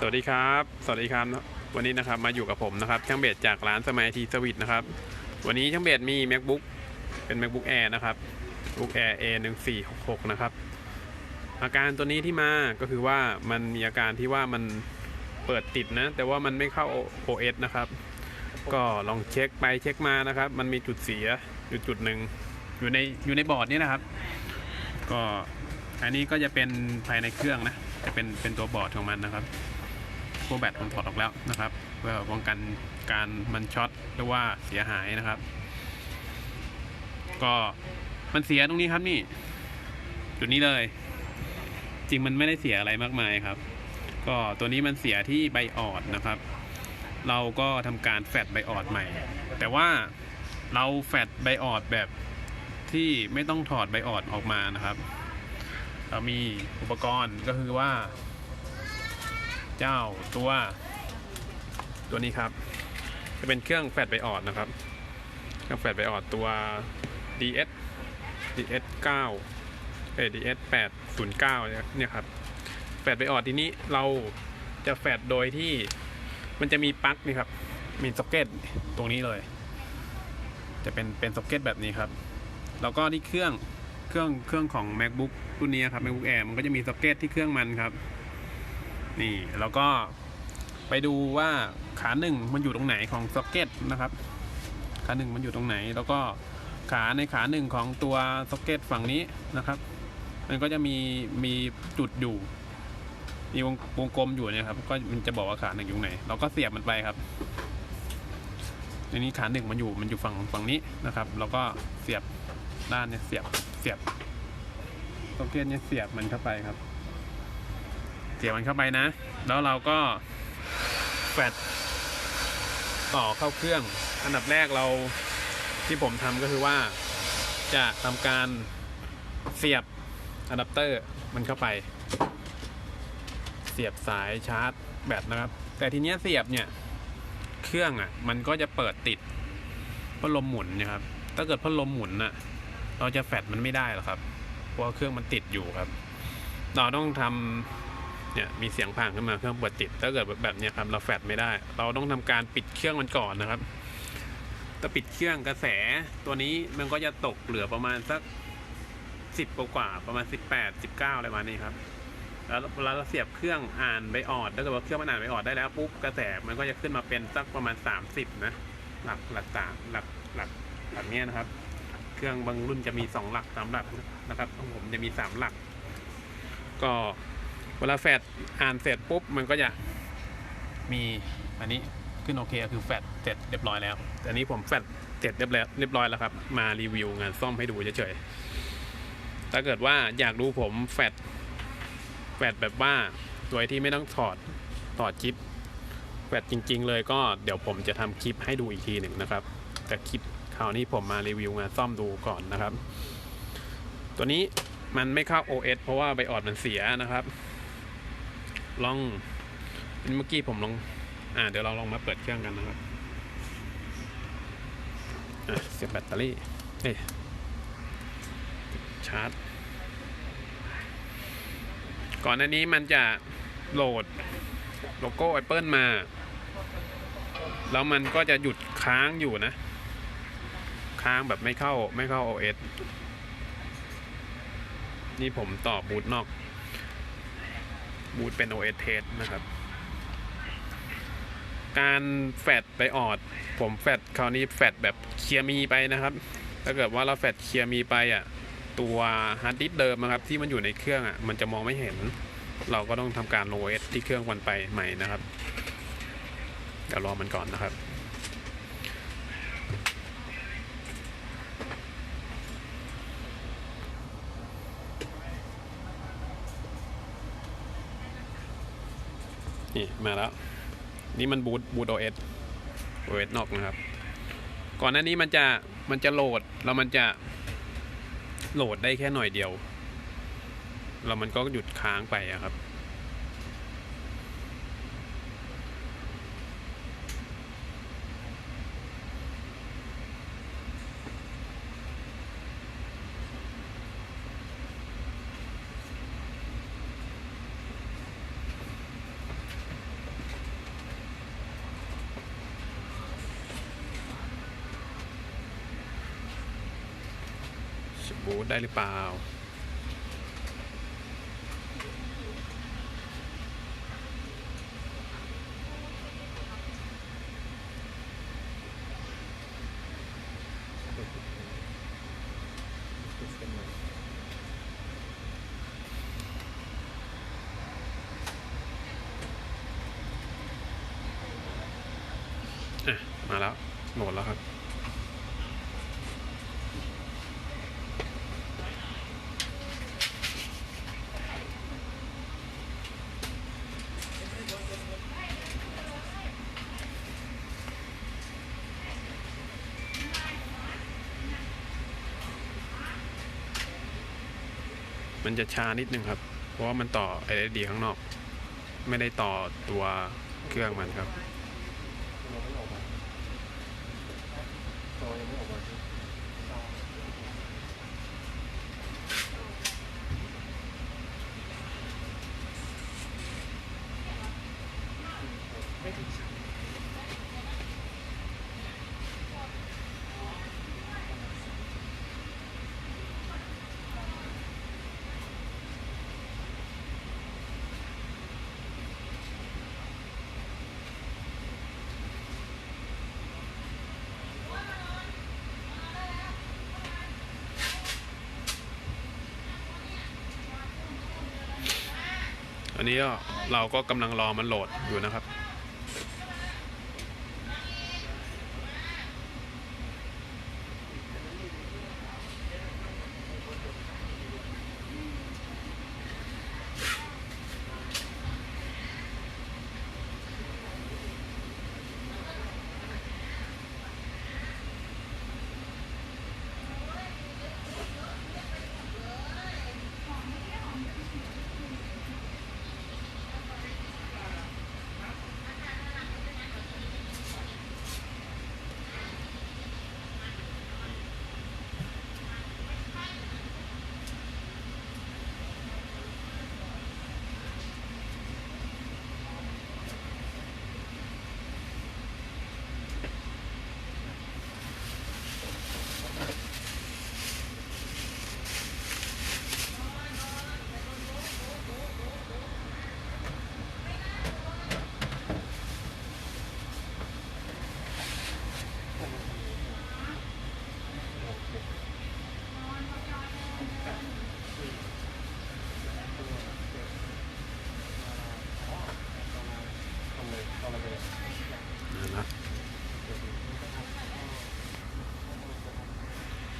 สวัสดีครับ สวัสดีครับ วันนี้นะครับมาอยู่กับผมนะครับช่างเบสจากร้านสมัยทีสวิตนะครับ วันนี้ช่างเบสมี macbook เป็น macbook air นะครับ macbook air a 1 4 6 6นะครับ อาการตัวนี้ที่มาก็คือว่ามันมีอาการที่ว่ามันเปิดติดนะ แต่ว่ามันไม่เข้า OS นะครับ ก็ลองเช็คไปเช็คมานะครับ มันมีจุดเสียอยู่จุดหนึ่งอยู่ในอยู่ในบอร์ดนี่นะครับ ก็อันนี้ก็จะเป็นภายในเครื่องนะ จะเป็นเป็นตัวบอร์ดของมันนะครับ พวกแบตผมถอดออกแล้วนะครับเพื่อป้องกันการมันช็อตหรือว่าเสียหายนะครับ ก็มันเสียตรงนี้ครับนี่ จุดนี้เลย จริงมันไม่ได้เสียอะไรมากมายครับ ก็ตัวนี้มันเสียที่ใบออดนะครับ เราก็ทำการแฟดใบออดใหม่ แต่ว่าเราแฟดใบออดแบบที่ไม่ต้องถอดใบออดออกมานะครับ เรามีอุปกรณ์ก็คือว่า เจ้าตัวตัวนี้ครับ จะเป็นเครื่องแฟดไบออดนะครับ เครื่องแฟดไบออดตัว DS DS 9เอ DS 809เนี่ยครับแฟดไบออดทีนี้เราจะแฟดโดยที่มันจะมีปลั๊กนี่ครับ มีซ็อกเก็ตตรงนี้เลย จะเป็นเป็นซ็อกเก็ตแบบนี้ครับ แล้วก็ที่เครื่องเครื่องเครื่องของ macbook รุ่นนี้ครับ macbook air มันก็จะมีซ็อกเก็ตที่เครื่องมันครับ นี่แล้วก็ไปดูว่าขาหนึ่งมันอยู่ตรงไหนของซ็อกเก็ตนะครับ ขาหนึ่งมันอยู่ตรงไหน แล้วก็ขาในขาหนึ่งของตัวซ็อกเก็ตฝั่งนี้นะครับ มันก็จะมีมีจุดอยู่ มีวงวงกลมอยู่เนี่ยครับ ก็มันจะบอกว่าขาหนึ่งอยู่ไหน เราก็เสียบมันไปครับทีนี้ขาหนึ่งมันอยู่มันอยู่ฝั่งฝั่งนี้นะครับเราก็เสียบด้านเนี่ยเสียบเสียบซ็อกเก็ตเนี่ยเสียบมันเข้าไปครับ เสียบมันเข้าไปนะ แล้วเราก็แฟดต่อเข้าเครื่อง อันดับแรกเราที่ผมทำก็คือว่าจะทำการเสียบอะแดปเตอร์มันเข้าไป เสียบสายชาร์จแบตนะครับ แต่ทีเนี้ยเสียบเนี่ยเครื่องอะ มันก็จะเปิดติดพัดลมหมุนนะครับ ถ้าเกิดพัดลมหมุนน่ะ เราจะแฟดมันไม่ได้หรอกครับ เพราะเครื่องมันติดอยู่ครับ เราต้องทำ เนี่ยมีเสียงพังขึ้นมาเครื่องเปิดติด ถ้าเกิดแบบนี้ครับเราแฟดไม่ได้ เราต้องทำการปิดเครื่องมันก่อนนะครับ ถ้าปิดเครื่องกระแสตัวนี้มันก็จะตกเหลือประมาณสักสิบกว่าประมาณสิบแปดสิบเก้าอะไรประมาณนี้ครับ แล้วเวลาเราเสียบเครื่องอ่านใบออดถ้าเกิดว่าเครื่องมันอ่านใบออดได้แล้วปุ๊บกระแสมันก็จะขึ้นมาเป็นสักประมาณสามสิบนะหลักหลักสามหลักหลักหลักเนี้ยนะครับ เครื่องบางรุ่นจะมีสองหลักสามหลักนะครับของผมจะมีสามหลัก ก็ เวลาแฟดอ่านเสร็จปุ๊บมันก็จะมีอันนี้ขึ้นโอเคคือแฟดเสร็จเรียบร้อยแล้วแต่อันนี้ผมแฟดเสร็จเรียบร้อยเรียบร้อยแล้วครับ มารีวิวงานซ่อมให้ดูเฉยๆถ้าเกิดว่าอยากดูผมแฟดแฟดแบบว่าโดยที่ไม่ต้องถอดถอดชิปแฟดจริง ๆ เลยก็เดี๋ยวผมจะทำคลิปให้ดูอีกทีหนึ่งนะครับ แต่คลิปคราวนี้ผมมารีวิวงานซ่อมดูก่อนนะครับ ตัวนี้มันไม่เข้า OS เพราะว่าใบออดมันเสียนะครับ ลองเมื่อกี้ผมลอง อ่า เดี๋ยวเราลองมาเปิดเครื่องกันนะครับอะเสียบแบตเตอรี่เอ้ชาร์จ ก่อนหน้านี้มันจะโหลดโลโก้ Apple มา แล้วมันก็จะหยุดค้างอยู่นะ ค้างแบบไม่เข้าไม่เข้า OS นี่ผมต่อบูทนอก บูตเป็น OS test นะครับ การแฟดไปออด ผมแฟดคราวนี้แฟดแบบเคลียร์มีไปนะครับ ถ้าเกิดว่าเราแฟดเคลียร์มีไปอะ ตัวฮาร์ดดิสก์เดิมนะครับ ที่มันอยู่ในเครื่องอะ มันจะมองไม่เห็น เราก็ต้องทำการโลเอสที่เครื่องวันไปใหม่นะครับ เดี๋ยวรอมันก่อนนะครับ นี่มาแล้ว นี่มันบูตบูตโอเอสโอเอสนอกนะครับ ก่อนหน้านี้มันจะมันจะโหลดแล้วมันจะโหลดได้แค่หน่อยเดียวแล้วมันก็หยุดค้างไปอะครับ บูตได้หรือเปล่าอะมาแล้ว โหลดแล้วครับ มันจะช้านิดนึงครับ เพราะว่ามันต่อ LED ข้างนอก ไม่ได้ต่อตัวเครื่องมันครับ เราไม่ออกมาจอยังไม่ออกมาใช่ไหมจอไม่ถึงชั้น อันนี้เราก็กำลังรอมันโหลดอยู่นะครับ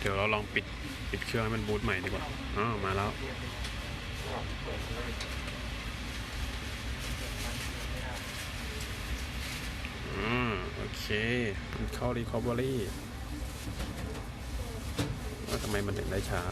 เดี๋ยวเราลองปิดปิดเครื่องให้มันบูตใหม่ดีกว่าอ๋อมาแล้วอืมโอเคมันเข้า recovery ว่าทำไมมันถึงได้ช้า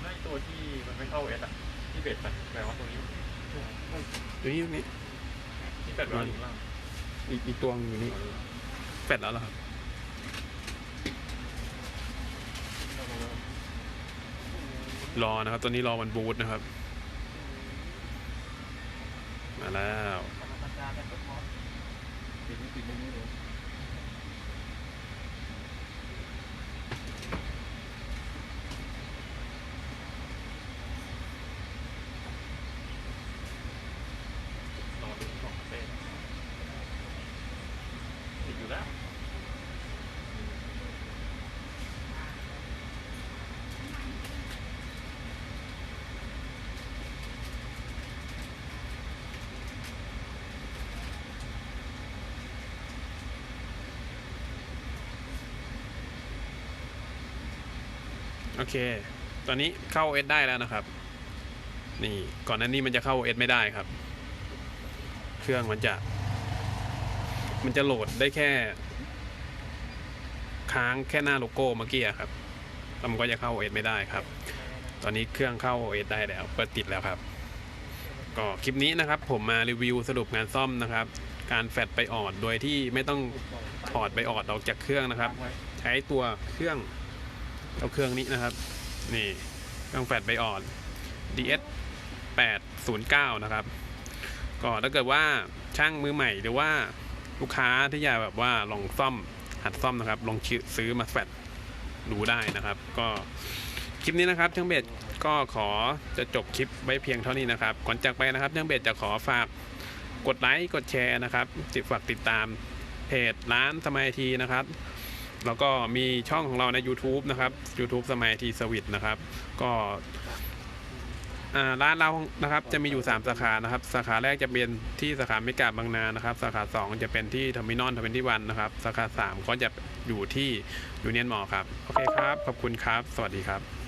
ไม่ตัวที่มันไม่เข้าเอสอะที่เบ็ดอะแปลว่าตัวนี้ อยู่นี่อยู่นี่ที่เบ็ดวางอยู่ล่างอีกอีกตัวอยู่นี่แปดแล้วเหรอครับรอนะครับตัวนี้รอมันบูตนะครับ มาแล้วปิดไม่ปิดไม่รู้รอดูสองเส้นติดอยู่แล้ว โอเค ตอนนี้เข้า OS ได้แล้วนะครับ นี่ก่อนหน้านี้มันจะเข้า OS ไม่ได้ครับ เครื่องมันจะ มันจะโหลดได้แค่ ค้างแค่หน้าโลโก้เมื่อกี้ครับแล้วมันก็จะเข้า OS ไม่ได้ครับ ตอนนี้เครื่องเข้า OS ได้แล้ว เปิดติดแล้วครับ ก็คลิปนี้นะครับ ผมมารีวิวสรุปงานซ่อมนะครับ การแฟดไปออดโดยที่ไม่ต้องถอดไปออดออกจากเครื่องนะครับ ใช้ตัวเครื่อง เอาเครื่องนี้นะครับ นี่เครื่องแฟลชไบออด DS 809 นะครับ ก็ถ้าเกิดว่าช่างมือใหม่หรือว่าลูกค้าที่อยากแบบว่าลองซ่อมหัดซ่อมนะครับ ลองซื้อมาแฟลชดูได้นะครับ ก็คลิปนี้นะครับช่างเบสก็ขอจะจบคลิปไว้เพียงเท่านี้นะครับ ก่อนจากไปนะครับช่างเบสจะขอฝากกดไลค์กดแชร์นะครับติดฝากติดตามเพจร้านสมัยทีนะครับ แล้วก็มีช่องของเราใน YouTube นะครับ YouTube สมัยทีสวิตนะครับ ก็ร้านเรานะครับจะมีอยู่ 3 สาขานะครับ สาขาแรกจะเป็นที่สาขาเมกาบางนานะครับ สาขา 2 จะเป็นที่เทอร์มินอลทเวนตี้วันนะครับ สาขา 3 ก็จะอยู่ที่ยูเนียนมอครับ โอเคครับ ขอบคุณครับ สวัสดีครับ